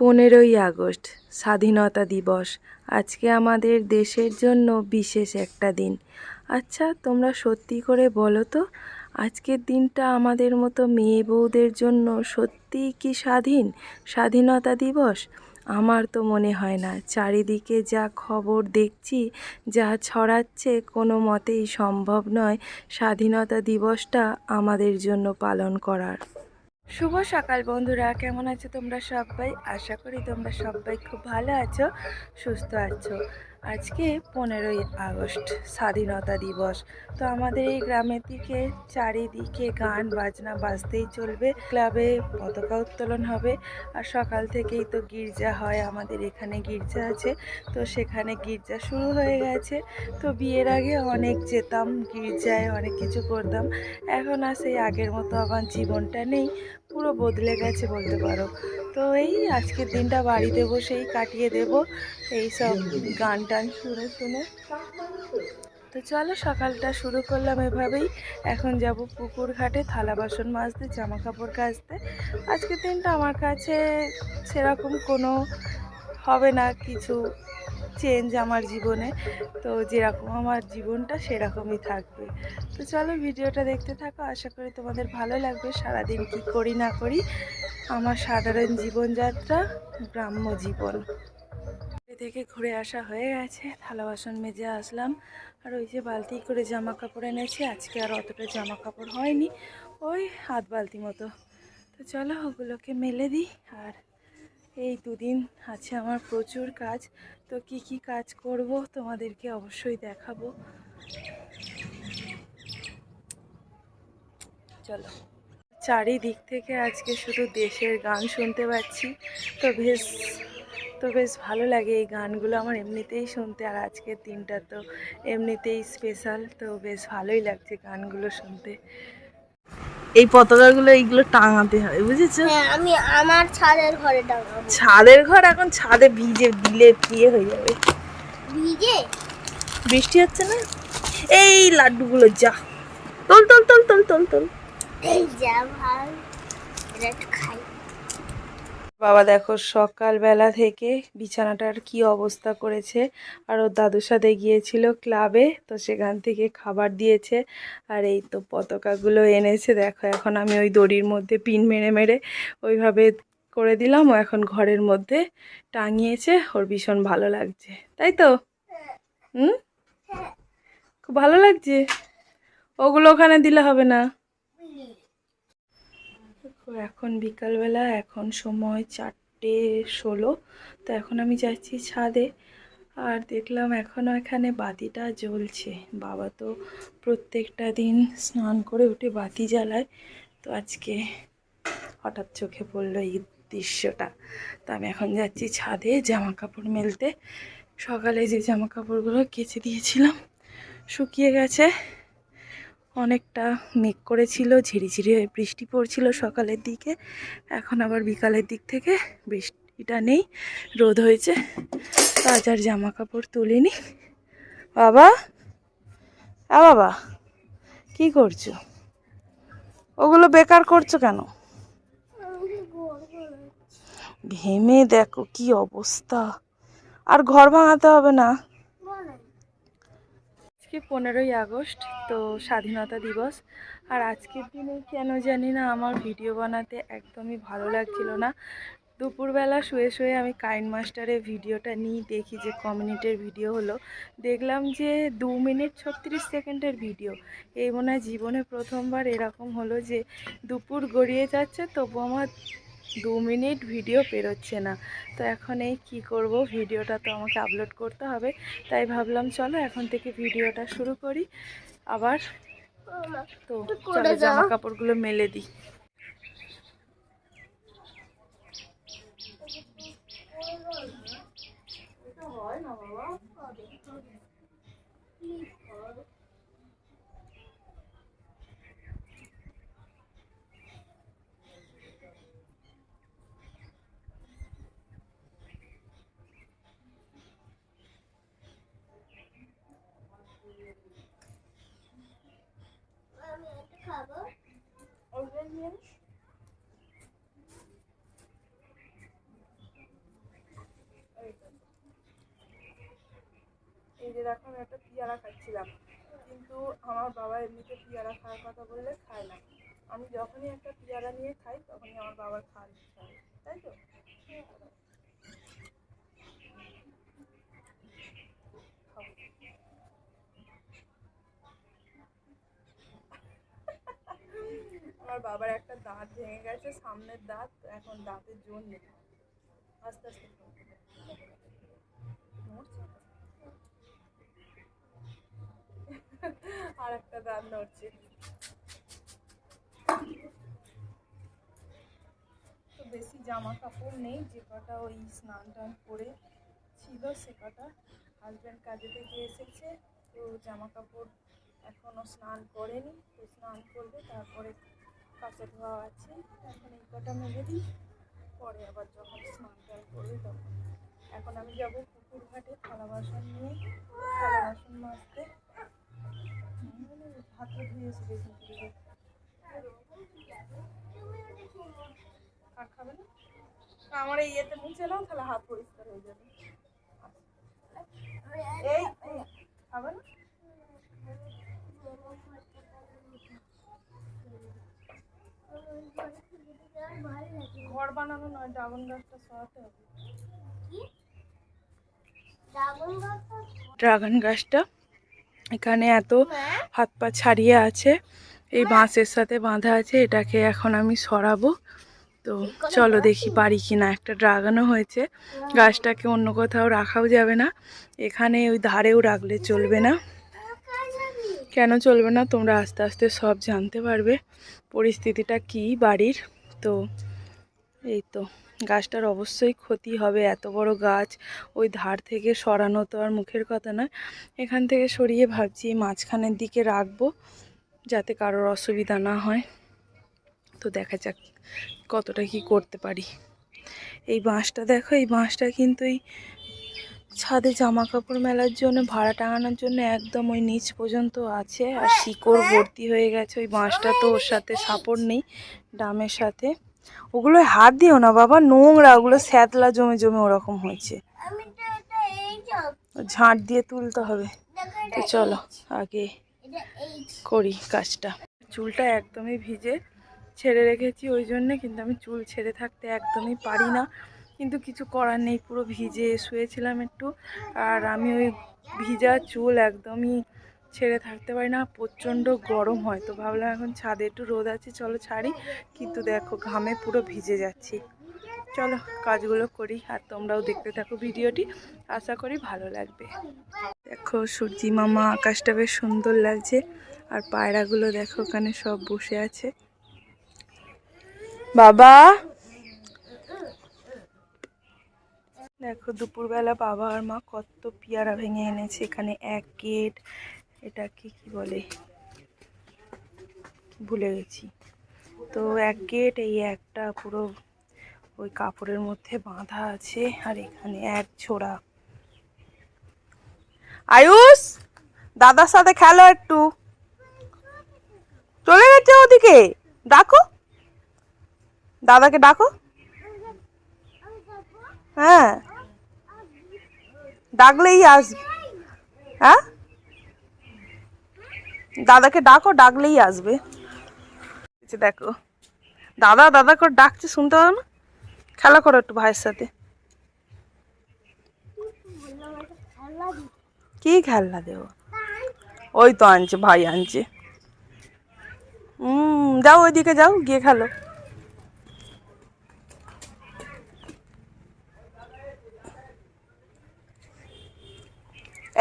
পনেরোই আগস্ট, স্বাধীনতা দিবস। আজকে আমাদের দেশের জন্য বিশেষ একটা দিন। আচ্ছা তোমরা সত্যি করে বলো তো, আজকের দিনটা আমাদের মতো মেয়ে বউদের জন্য সত্যিই কি স্বাধীন? স্বাধীনতা দিবস? আমার তো মনে হয় না। চারিদিকে যা খবর দেখছি, যা ছড়াচ্ছে, কোনো মতেই সম্ভব নয় স্বাধীনতা দিবসটা আমাদের জন্য পালন করার। শুভ সকাল বন্ধুরা, কেমন আছো তোমরা সবাই? আশা করি তোমরা সবাই খুব ভালো আছো, সুস্থ আছো। আজকে পনেরোই আগস্ট, স্বাধীনতা দিবস। তো আমাদের এই গ্রামের দিকে চারিদিকে গান, বাজনা বাজতেই চলবে। ক্লাবে পতাকা উত্তোলন হবে আর সকাল থেকেই তো গির্জা হয়, আমাদের এখানে গির্জা আছে। তো সেখানে গির্জা শুরু হয়ে গেছে। তো বিয়ের আগে অনেক যেতাম, গির্জায় অনেক কিছু করতাম। এখন আর সেই আগের মতো আমার জীবনটা নেই। পুরো বদলে গেছে বলতে পারো। তো এই আজকের দিনটা বাড়িতে বসেই কাটিয়ে দেব। এই সব গান টান শুনে শুনে। তো চলো সকালটা শুরু করলাম এভাবেই। এখন যাব পুকুর ঘাটে থালা বাসন মাজতে, জামা কাপড় কাচতে। আজকের দিনটা আমার কাছে সেরকম কোনো হবে না, কিছু চেঞ্জ আমার জীবনে। তো যেরকম আমার জীবনটা সেরকমই থাকবে। তো চলো ভিডিওটা দেখতে থাকো, আশা করি তোমাদের ভালো লাগবে। সারাদিন কি করি না করি, আমার সাধারণ জীবনযাত্রা, গ্রাম্য জীবন। থেকে ঘুরে আসা হয়ে গেছে, থালা বাসন মেজে আসলাম। আর ওই যে বালতি করে জামা কাপড় এনেছি, আজকে আর অতটা জামা কাপড় হয়নি, ওই হাত বালতি মতো। তো চলো ওগুলোকে মেলে দিই, আর এই দুদিন আছে আমার প্রচুর কাজ, তো কি কি কাজ করব তোমাদেরকে অবশ্যই দেখাবো। চলো। চারিদিক থেকে আজকে শুধু দেশের গান শুনতে পাচ্ছি, তো বেশ তো বেশ ভালো লাগে এই গানগুলো আমার এমনিতেই শুনতে, আর আজকের দিনটা তো এমনিতেই স্পেশাল তো বেশ ভালোই লাগছে গানগুলো শুনতে। এই পতাকাগুলো এইগুলো টাঙাতে হয় বুঝেছ? হ্যাঁ আমি আমার ছাদের ঘরে টাঙাবো। ছাদের ঘর এখন ছাদে ভিজে দিলে বিয়ে হয়ে যাবে। ভিজে? বৃষ্টি হচ্ছে না? এই লাড্ডুগুলো যা। তোল তোল তোল তোল তোল তোল। এই যা ভাই এটা খাই। বাবা দেখো সকালবেলা থেকে বিছানাটার কি অবস্থা করেছে। আর ওর দাদুর সাথে গিয়েছিল ক্লাবে তো সেখান থেকে খাবার দিয়েছে। আর এই তো পতাকাগুলো এনেছে, দেখো এখন আমি ওই দড়ির মধ্যে পিন মেরে মেরে ওইভাবে করে দিলাম। ও এখন ঘরের মধ্যে টাঙিয়েছে, ওর ভীষণ ভালো লাগছে। তাই তো? হুম? খুব ভালো লাগছে? ওগুলো ওখানে দিলে হবে না। দেখো এখন বিকালবেলা, এখন সময় চারটে ষোলো, তো এখন আমি যাচ্ছি ছাদে। আর দেখলাম এখনও এখানে বাতিটা জ্বলছে। বাবা তো প্রত্যেকটা দিন স্নান করে উঠে বাতি জ্বালায়। তো আজকে হঠাৎ চোখে পড়ল এই দৃশ্যটা। তো আমি এখন যাচ্ছি ছাদে জামা কাপড় মেলতে। সকালে যে জামা কাপড়গুলো কেচে দিয়েছিলাম, শুকিয়ে গেছে। অনেকটা মেঘ করেছিল, ঝিরিঝিরি বৃষ্টি পড়ছিল সকালের দিকে। এখন আবার বিকালের দিক থেকে বৃষ্টিটা নেই, রোদ হয়েছে। তো আজ আর জামা কাপড় তুলিনি। বাবা? আ বাবা, কি করছ? ওগুলো বেকার করছ কেন? ঘেমে দেখো কি অবস্থা। আর ঘর ভাঙাতে হবে না। আজকে পনেরোই আগস্ট, তো স্বাধীনতা দিবস। আর আজকের দিনে কেন জানি না আমার ভিডিও বানাতে একদমই ভালো লাগছিল না। দুপুরবেলা শুয়ে শুয়ে আমি কাইন মাস্টারে ভিডিওটা নিই দেখি যে ক মিনিটের ভিডিও হলো। দেখলাম যে দু মিনিট ছত্রিশ সেকেন্ডের ভিডিও। এই মনে হয় জীবনে প্রথমবার এরকম হলো যে দুপুর গড়িয়ে যাচ্ছে, তবু আমার দু মিনিট ভিডিও পেরোচ্ছে না। তো এখন এই কী করব ভিডিওটা তো আমাকে আপলোড করতে হবে। তাই ভাবলাম চলো এখন থেকে ভিডিওটা শুরু করি। আবার তো চলো জামা কাপড়গুলো মেলে দিই। আমি এটা খাব আমি একটা পেয়ারা খাচ্ছিলাম। কিন্তু আমার বাবা এমনিতে পেয়ারা খাওয়ার কথা বললে খায় না। আমি যখনই একটা পেয়ারা নিয়ে খাই, তখনই আমার বাবার খাওয়ার ইচ্ছা হয়। তাই তো? আমার বাবার একটা দাঁত ভেঙে গেছে, সামনের দাঁত, এখন দাঁতের জোর নেই। আস্তে আস্তে খাও। নড়ছে তো। আর একটা দাঁত নড়ছে তো বেশি জামা কাপড় নেই, যে কটা ওই স্নান টান করে ছিল, সে কটা হাজব্যান্ড কাজে থেকে এসেছে। তো জামা কাপড় এখনও স্নান করেনি, তো স্নান করবে, তারপরে কাঁচা ধোয়া আছে। এখন এই কটা মেলে দিই, পরে আবার যখন স্নান টান করবে তখন। এখন আমি যাব পুকুর ঘাটে থালা বাসন নিয়ে, থালা বাসন মাজতে। হুম, হাতে ধুয়েছি বেশি করে আর খাবে না আমার এই ইয়েতে মুছে নাও তাহলে হাত পরিষ্কার হয়ে যাবে এই, খাবে না ঘর বানানো নয় ড্রাগন গাছটা সরাতে হবে ড্রাগন গাছটা এখানে এত হাত পা ছাড়িয়ে আছে। এই বাঁশের সাথে বাঁধা আছে, এটাকে এখন আমি সরাবো। তো চলো দেখি পারি কি না একটা ড্রাগনও হয়েছে। গাছটাকে অন্য কোথাও রাখাও যাবে না। এখানে ওই ধারেও রাখলে চলবে না। কেন চলবে না, তোমরা আস্তে আস্তে সব জানতে পারবে। পরিস্থিতিটা কি বাড়ির? তো এই তো। গাছটার অবশ্যই ক্ষতি হবে, এত বড় গাছ, ওই ধার থেকে সরানো তো আর মুখের কথা নয়। এখান থেকে সরিয়ে ভাবছি মাঝখানের দিকে রাখব, যাতে কারোর অসুবিধা না হয়। তো দেখা যাক কতটা কি করতে পারি। এই বাঁশটা দেখো, এই বাঁশটা কিন্তু এই ছাদে জামা কাপড় মেলার জন্য, ভাড়া টাঙানোর জন্য একদম ওই নিচ পর্যন্ত আছে। আর শিকড় ভর্তি হয়ে গেছে ওই বাঁশটা তো ওর সাথে সাপোর্ট নেই ডামের সাথে। ওগুলো হাত দিও না বাবা নোংরা ওগুলো স্যাতলা জমে জমে ওরকম হয়েছে। ঝাঁট দিয়ে তুলতে হবে। তো চলো আগে করি কাজটা। চুলটা একদমই ভিজে ছেড়ে রেখেছি ওই জন্যে কিন্তু আমি চুল ছেড়ে থাকতে একদমই পারি না। কিন্তু কিছু করার নেই পুরো ভিজে শুয়েছিলাম একটু। আর আমি ওই ভিজা চুল একদমই ছেড়ে থাকতে পারি না, প্রচণ্ড গরম হয়। তো ভাবলাম এখন ছাদে একটু রোদ আছে, চলো ছাড়ি। কিন্তু দেখো, ঘামে পুরো ভিজে যাচ্ছি। চলো, কাজগুলো করি আর তোমরাও দেখতে থাকো ভিডিওটি। আশা করি ভালো লাগবে। দেখো, সূর্যি মামা আকাশটা বেশ সুন্দর লাগছে। আর পায়রাগুলো দেখো, ওখানে সব বসে আছে। বাবা! দেখো, দুপুরবেলা বাবা আর মা কত পেয়ারা ভেঙে এনেছে। এখানে এক গেট এটাকে কি বলে? ভুলে গেছি। তো এক গেট, এই একটা পুরো ওই কাপড়ের মধ্যে বাঁধা আছে আর এখানে এক ছোড়া। আয়ুষ, দাদার সাথে খেলো একটু। চলে গেছে ওদিকে, ডাকো। দাদাকে ডাকো। হ্যাঁ। ডাকলেই আসবে হ্যাঁ? দাদাকে ডাকো, ডাকলেই আসবে। দেখো, দাদা দাদা করে ডাকছে, শুনতে পাও না? খেলা করো একটু ভাইয়ের সাথে। কি খেলনা দেবো? ওই তো আনছে, ভাই আনছে। হুম যাও ওইদিকে যাও, গিয়ে খেলো।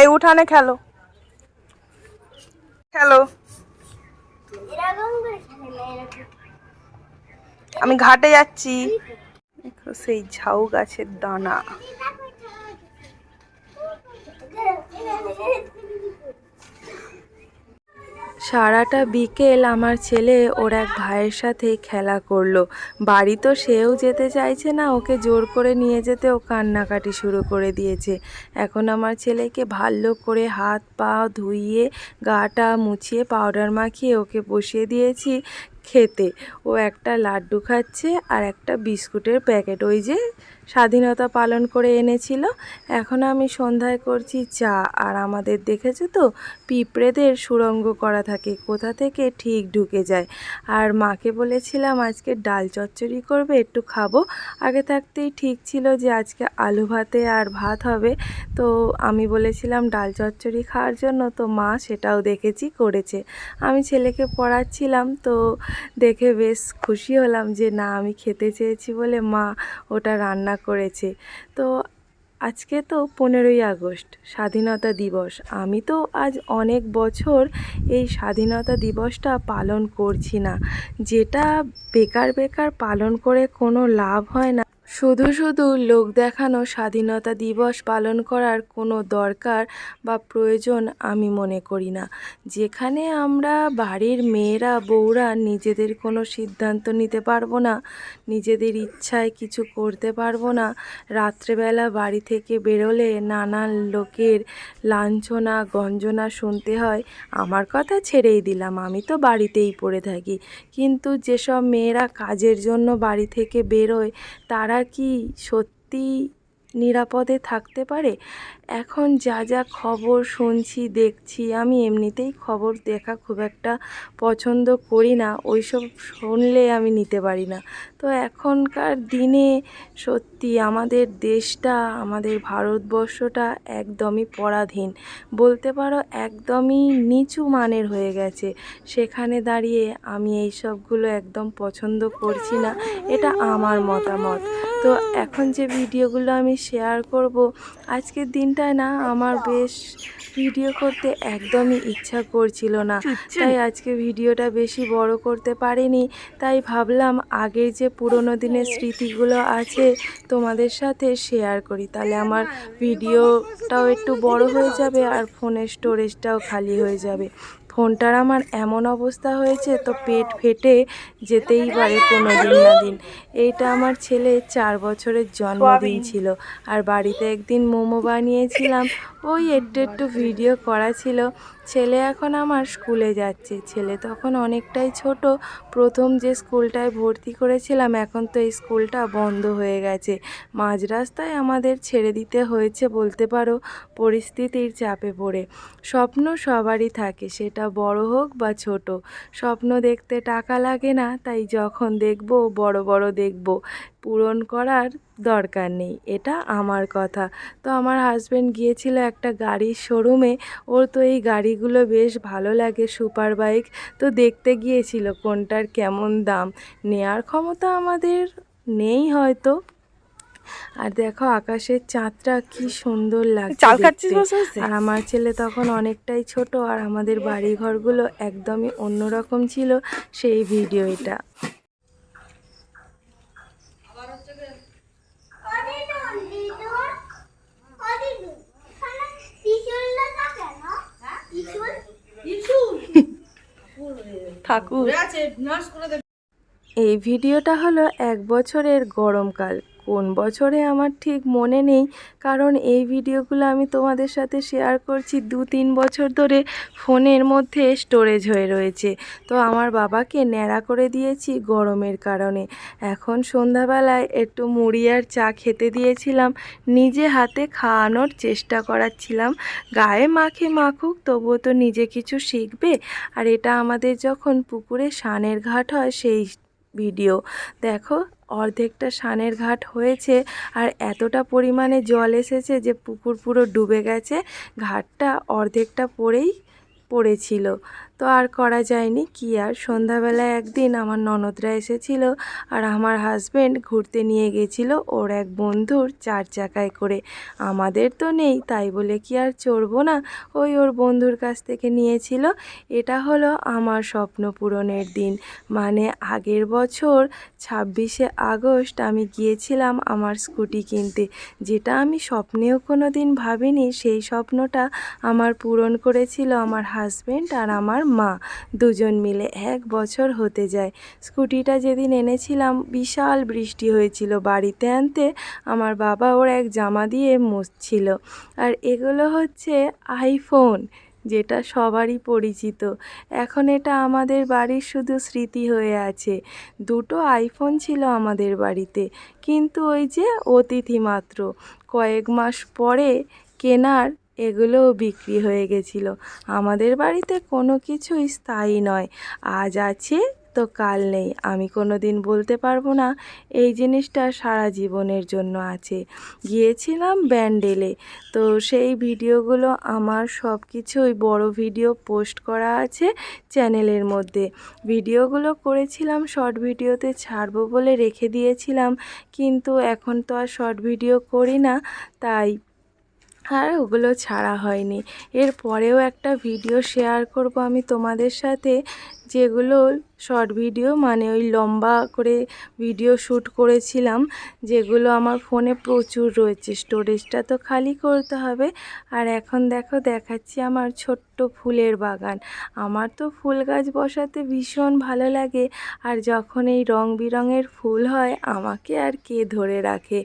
এই উঠানে খেলো। এরকম আমি ঘাটে যাচ্ছি। সেই ঝাউ গাছের দানা। সারাটা বিকেল আমার ছেলে ওর এক ভাইয়ের সাথে খেলা করল। বাড়ি তো সেও যেতে চাইছে না, ওকে জোর করে নিয়ে যেতে ও কান্নাকাটি শুরু করে দিয়েছে। এখন আমার ছেলেকে ভালো করে হাত পা ধুইয়ে গাটা মুছিয়ে পাউডার মাখিয়ে ওকে বসিয়ে দিয়েছি খেতে। ও একটা লাড্ডু খাচ্ছে আর একটা বিস্কুটের প্যাকেট। ওই যে স্বাধীনতা পালন করে এনেছিল। এখন আমি সন্ধ্যায় করছি চা। আর আমাদের দেখেছ তো, পিঁপড়েদের সুরঙ্গ করা থাকে, কোথা থেকে ঠিক ঢুকে যায়। আর মাকে বলেছিলাম, আজকে ডাল চচ্চড়ি করবে, একটু খাব। আগে থাকতেই ঠিক ছিল যে আজকে আলু ভাতে আর ভাত হবে। তো আমি বলেছিলাম, ডাল চচ্চড়ি খাওয়ার জন্য তো মা সেটাও দেখেছি, করেছে। আমি ছেলেকে পড়াচ্ছিলাম, তো দেখে বেশ খুশি হলাম যে, না, আমি খেতে চেয়েছি বলে মা ওটা রান্না করেছে। তো আজকে তো পনেরোই আগস্ট, স্বাধীনতা দিবস। আমি তো আজ অনেক বছর এই স্বাধীনতা দিবসটা পালন করছি না। যেটা বেকার বেকার পালন করে কোনো লাভ হয় না। শুধু শুধু লোক দেখানো স্বাধীনতা দিবস পালন করার কোনো দরকার বা প্রয়োজন আমি মনে করি না। যেখানে আমরা বাড়ির মেয়েরা, বউরা নিজেদের কোনো সিদ্ধান্ত নিতে পারব না, নিজেদের ইচ্ছায় কিছু করতে পারব না, রাত্রেবেলা বাড়ি থেকে বেরোলে নানান লোকের লাঞ্ছনা, গঞ্জনা শুনতে হয়, আমার কথা ছেড়েই দিলাম, আমি তো বাড়িতেই পড়ে থাকি। কিন্তু যেসব মেয়েরা কাজের জন্য বাড়ি থেকে বেরোয়, তারা কি সত্যি নিরাপদে থাকতে পারে? এখন যা যা খবর শুনছি, দেখছি, আমি এমনিতেই খবর দেখা খুব একটা পছন্দ করি না। ওইসব শুনলে আমি নিতে পারি না। তো এখনকার দিনে সত্যি আমাদের দেশটা, আমাদের ভারতবর্ষটা একদমই পরাধীন। বলতে পারো একদমই নিচু মানের হয়ে গেছে। সেখানে দাঁড়িয়ে আমি এই সবগুলো একদম পছন্দ করছি না। এটা আমার মতামত। তো এখন যে ভিডিওগুলো আমি শেয়ার করব। আজকের দিনটায় না আমার বেশ ভিডিও করতে একদমই ইচ্ছা করছিল না। তাই আজকে ভিডিওটা বেশি বড় করতে পারিনি। তাই ভাবলাম আগের যে পুরোনো দিনের স্মৃতিগুলো আছে তোমাদের সাথে শেয়ার করি। তাহলে আমার ভিডিওটাও একটু বড় হয়ে যাবে আর ফোনের স্টোরেজটাও খালি হয়ে যাবে। ফোনটার আমার এমন অবস্থা হয়েছে তো পেট ফেটে যেতেই পারে কোনো দিন না দিন। এইটা আমার ছেলে চার বছরের জন্মদিন ছিল আর বাড়িতে একদিন মোমো বানিয়েছিলাম। ওই একটু একটু ভিডিও করা ছিল। ছেলে এখন আমার স্কুলে যাচ্ছে। ছেলে তখন অনেকটাই ছোট। প্রথম যে স্কুলটায় ভর্তি করেছিলাম, এখন তো এই স্কুলটা বন্ধ হয়ে গেছে। মাঝ রাস্তায় আমাদের ছেড়ে দিতে হয়েছে বলতে পারো, পরিস্থিতির চাপে পড়ে। স্বপ্ন সবারই থাকে, সেটা বড় হোক বা ছোট। স্বপ্ন দেখতে টাকা লাগে না, তাই যখন দেখব বড় বড় দেখব। পূরণ করার দরকার নেই এটা আমার কথা। তো আমার হাজব্যান্ড গিয়েছিল একটা গাড়ির শোরুমে ওর তো এই গাড়িগুলো বেশ ভালো লাগে সুপার বাইক তো দেখতে গিয়েছিল কোনটার কেমন দাম। নেয়ার ক্ষমতা আমাদের নেই হয়তো। আর দেখো আকাশের চাঁদটা কি সুন্দর লাগছে? আর আমার ছেলে তখন অনেকটাই ছোট আর আমাদের বাড়ি ঘরগুলো একদমই অন্যরকম ছিল সেই ভিডিও এটা ঠাকুর। এই ভিডিওটা হলো এক বছরের গরমকাল। কোন বছরে আমার ঠিক মনে নেই, কারণ এই ভিডিওগুলো আমি তোমাদের সাথে শেয়ার করছি দু তিন বছর ধরে ফোনের মধ্যে স্টোরেজ হয়ে রয়েছে। তো আমার বাবাকে ন্যাড়া করে দিয়েছি গরমের কারণে। এখন সন্ধ্যাবেলায় একটু মুড়ি আর চা খেতে দিয়েছিলাম, নিজে হাতে খাওয়ানোর চেষ্টা করাচ্ছিলাম। গায়ে মাখে মাখুক, তবুও তো নিজে কিছু শিখবে। আর এটা আমাদের যখন পুকুরে সানের ঘাট হয়, সেই ভিডিও। দেখো অর্ধেকটা সানের ঘাট হয়েছে আর এতটা পরিমাণে জল এসেছে যে পুকুর পুরো ডুবে গেছে। ঘাটটা অর্ধেকটা পড়েই পড়েছিল। তো আর করা যায়নি কি আর। সন্ধ্যাবেলায় একদিন আমার ননদরা এসেছিল আর আমার হাজব্যান্ড ঘুরতে নিয়ে গেছিল ওর এক বন্ধুর চার চাকায় করে। আমাদের তো নেই, তাই বলে কি আর চড়বো না? ওই ওর বন্ধুর কাছ থেকে নিয়েছিল। এটা হলো আমার স্বপ্ন পূরণের দিন। মানে আগের বছর ছাব্বিশে আগস্ট আমি গিয়েছিলাম আমার স্কুটি কিনতে। যেটা আমি স্বপ্নেও কোনো দিন ভাবিনি, সেই স্বপ্নটা আমার পূরণ করেছিল আমার হাজব্যান্ড আর আমার মা দুজন মিলে এক বছর হতে যায়। স্কুটিটা যেদিন এনেছিলাম, বিশাল বৃষ্টি হয়েছিল। বাড়িতে আনতে আমার বাবা ওর এক জামা দিয়ে মুছছিল। আর এগুলো হচ্ছে আইফোন, যেটা সবারই পরিচিত। এখন এটা আমাদের বাড়ির শুধু স্মৃতি হয়ে আছে। দুটো আইফোন ছিল আমাদের বাড়িতে, কিন্তু ওই যে অতিথি মাত্র। কয়েক মাস পরে কেনার এগুলোও বিক্রি হয়ে গেছিল। আমাদের বাড়িতে কোনো কিছুই স্থায়ী নয়। আজ আছে, তো কাল নেই। আমি কোনো দিন বলতে পারব না, এই জিনিসটা সারা জীবনের জন্য আছে। গিয়েছিলাম ব্যান্ডেলে, তো সেই ভিডিওগুলো আমার সব কিছুই বড় ভিডিও পোস্ট করা আছে চ্যানেলের মধ্যে। ভিডিওগুলো করেছিলাম, শর্ট ভিডিওতে ছাড়বো বলে রেখে দিয়েছিলাম, কিন্তু এখন তো আর শর্ট ভিডিও করি না, তাই আর ওগুলো ছাড়া হয়নি। এর পরেও একটা ভিডিও শেয়ার করব আমি তোমাদের সাথে। যেগুলো শর্ট ভিডিও মানে ওই লম্বা করে ভিডিও শ্যুট করেছিলাম, যেগুলো আমার ফোনে প্রচুর রয়েছে। স্টোরেজটা তো খালি করতে হবে। আর এখন দেখো, দেখাচ্ছি আমার ছোট্ট ফুলের বাগান। আমার তো ফুল গাছ বসাতে ভীষণ ভালো লাগে। আর যখন এই রং বেরঙের ফুল হয়, আমাকে আর কে ধরে রাখে?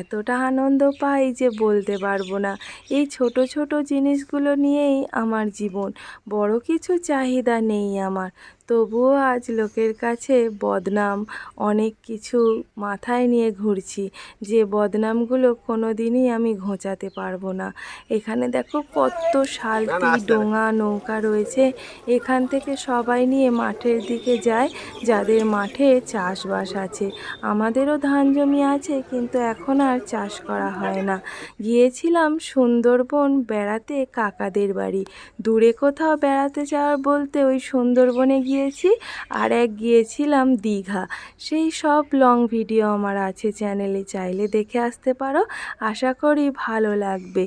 এতটা আনন্দ পাই যে বলতে পারব না। এই ছোট ছোট জিনিসগুলো নিয়েই আমার জীবন। বড় কিছু চাহিদা নেই আমার। তবুও আজ লোকের কাছে বদনাম। অনেক কিছু মাথায় নিয়ে ঘুরছি। যে বদনামগুলো কোনো দিনই আমি ঘোচাতে পারব না। এখানে দেখো কত শালটি ডোঙা নৌকা রয়েছে। এখান থেকে সবাই নিয়ে মাঠের দিকে যায়। যাদের মাঠে চাষবাস আছে। আমাদেরও ধান জমি আছে কিন্তু এখন আর চাষ করা হয় না। গিয়েছিলাম সুন্দরবন বেড়াতে কাকাদের বাড়ি। দূরে কোথাও বেড়াতে যাওয়ার বলতে ওই সুন্দরবনে গিয়েছি আর এক গিয়েছিলাম দীঘা। সেই সব লং ভিডিও আমার আছে চ্যানেলে চাইলে দেখে আসতে পারো। আশা করি ভালো লাগবে।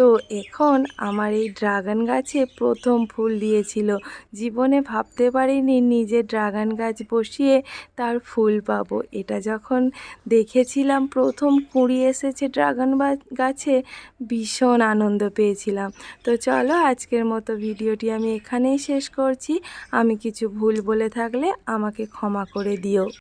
তো এখন আমার এই ড্রাগন গাছে প্রথম ফুল দিয়েছিল। জীবনে ভাবতে পারিনি নিজে ড্রাগন গাছ বসিয়ে তার ফুল পাবো। এটা যখন দেখেছিলাম, প্রথম কুড়ি এসেছে ড্রাগন গাছে, ভীষণ আনন্দ পেয়েছিলাম। তো চলো আজকের মতো ভিডিওটি আমি এখানেই শেষ করছি। আমি কিছু ভুল বলে থাকলে আমাকে ক্ষমা করে দিও।